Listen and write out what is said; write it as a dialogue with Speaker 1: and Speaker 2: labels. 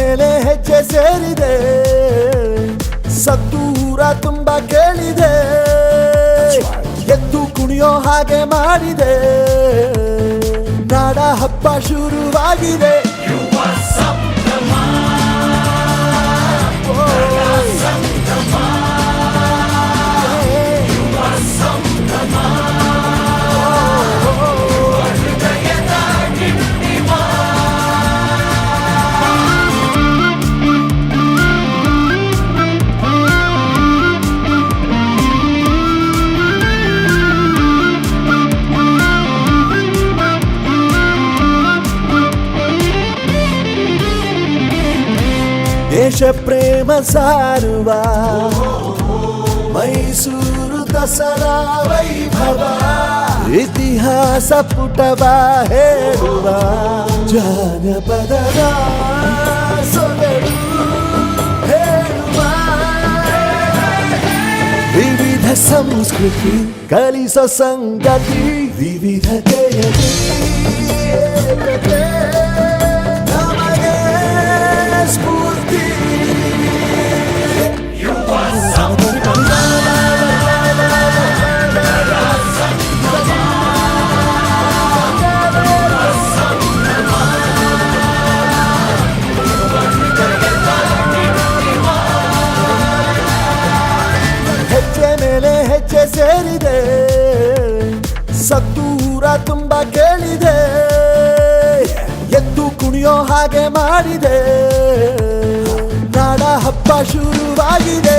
Speaker 1: ಹೆಜ್ಜೆ ಸೇರಿದೆ. ಸತ್ತೂರ ತುಂಬ ಕೇಳಿದೆ. ಎದ್ದು ಕುಣಿಯೋ ಹಾಗೆ ಮಾಡಿದೆ. ನಾಡ ಹಬ್ಬ ಶುರುವಾಗಿದೆ. దేశ ప్రేమ సారువా మైసూరు దసరా వైభవ? ఇతిహాస పుటవా హేరువా? జానపదరా సొగడు వివిధ సంస్కృతి కలిస సంగతి వివిధ జయతి ಸೇರಿದೆ. ಸತ್ತೂರ ತುಂಬ ಕೇಳಿದೆ. ಎದ್ದು ಕುಣಿಯೋ ಹಾಗೆ ಮಾಡಿದೆ. ನಾಡ ಹಬ್ಬ ಶುರುವಾಗಿದೆ.